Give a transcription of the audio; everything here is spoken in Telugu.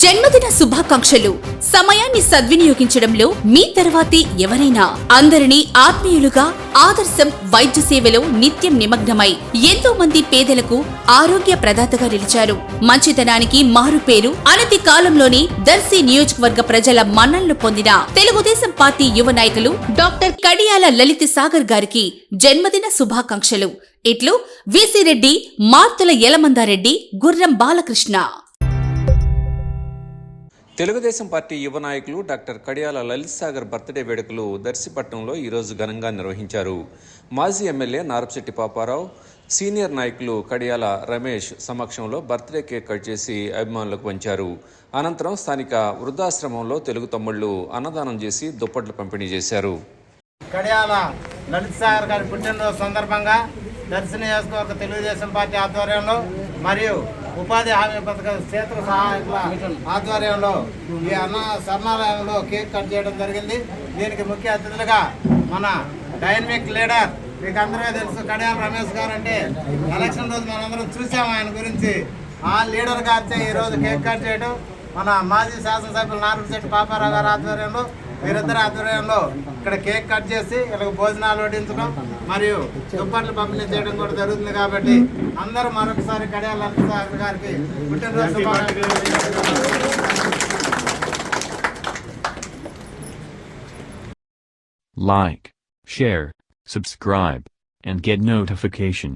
జన్మదిన శుభాకాంక్షలు. సమయాన్ని సద్వినియోగించడంలో మీ తర్వాతే ఎవరైనా అందరినీ ఆత్మీయులుగా ఆదర్శం వైద్య సేవలో నిత్యం నిమగ్నమై ఎంతో మంది పేదలకు ఆరోగ్య ప్రదాతగా నిలిచారు. మంచితనానికి మారు పేరు అనతి కాలంలోనే దర్శి నియోజకవర్గ ప్రజల మన్ననలు పొందిన తెలుగుదేశం పార్టీ యువ నాయకులు డాక్టర్ కడియాల లలిత సాగర్ గారికి జన్మదిన శుభాకాంక్షలు. ఇట్లు విసి రెడ్డి మార్తుల యలమందారెడ్డి గుర్రం బాలకృష్ణ. తెలుగుదేశం పార్టీ యువ నాయకులు డాక్టర్ కడియాల లలిత్ సాగర్ బర్త్డే వేడుకలు దర్శిపట్నంలో ఈరోజు ఘనంగా నిర్వహించారు. మాజీ ఎమ్మెల్యే నారపశెట్టి పాపారావు సీనియర్ నాయకులు కడియాల రమేష్ సమక్షంలో బర్త్డే కేక్ కట్ చేసి అభిమానులకు పంచారు అనంతరం స్థానిక వృద్ధాశ్రమంలో తెలుగు తమ్ముళ్ళు అన్నదానం చేసి దుప్పట్లు పంపిణీ చేశారు. కడియాల లలిత్ సాగర్ గారి పుట్టినరోజు సందర్భంగా దర్శన నియోజకవర్గ తెలుగుదేశం పార్టీ ఆధ్వర్యంలో మరియు ఉపాధి హామీ పథకం క్షేత్ర సహాయకుల ఆధ్వర్యంలో ఈ అన్న శరణాలయంలో కేక్ కట్ చేయడం జరిగింది. దీనికి ముఖ్య అతిథులుగా మన డైనమిక్ లీడర్ మీకు అందరికీ తెలుసు కడియాల రమేష్ గారు అంటే ఎలక్షన్ రోజు మనందరం చూసాము ఆయన గురించి. ఆ లీడర్ వచ్చే ఈరోజు కేక్ కట్ చేయడం మన మాజీ శాసనసభ్యులు నారాయణశెట్టి పాపారావు గారి ఆధ్వర్యంలో వీరిద్దరి ఆధ్వర్యంలో ఇక్కడ కేక్ కట్ చేసి వీళ్ళకి భోజనాలు వడ్డించడం మరియు దుప్పట్లు పంపిణీ చేయడం కూడా జరుగుతుంది కాబట్టి అందరూ మరొకసారి కడియాల గారికి పుట్టినరోజు Like, share, subscribe, and get notification.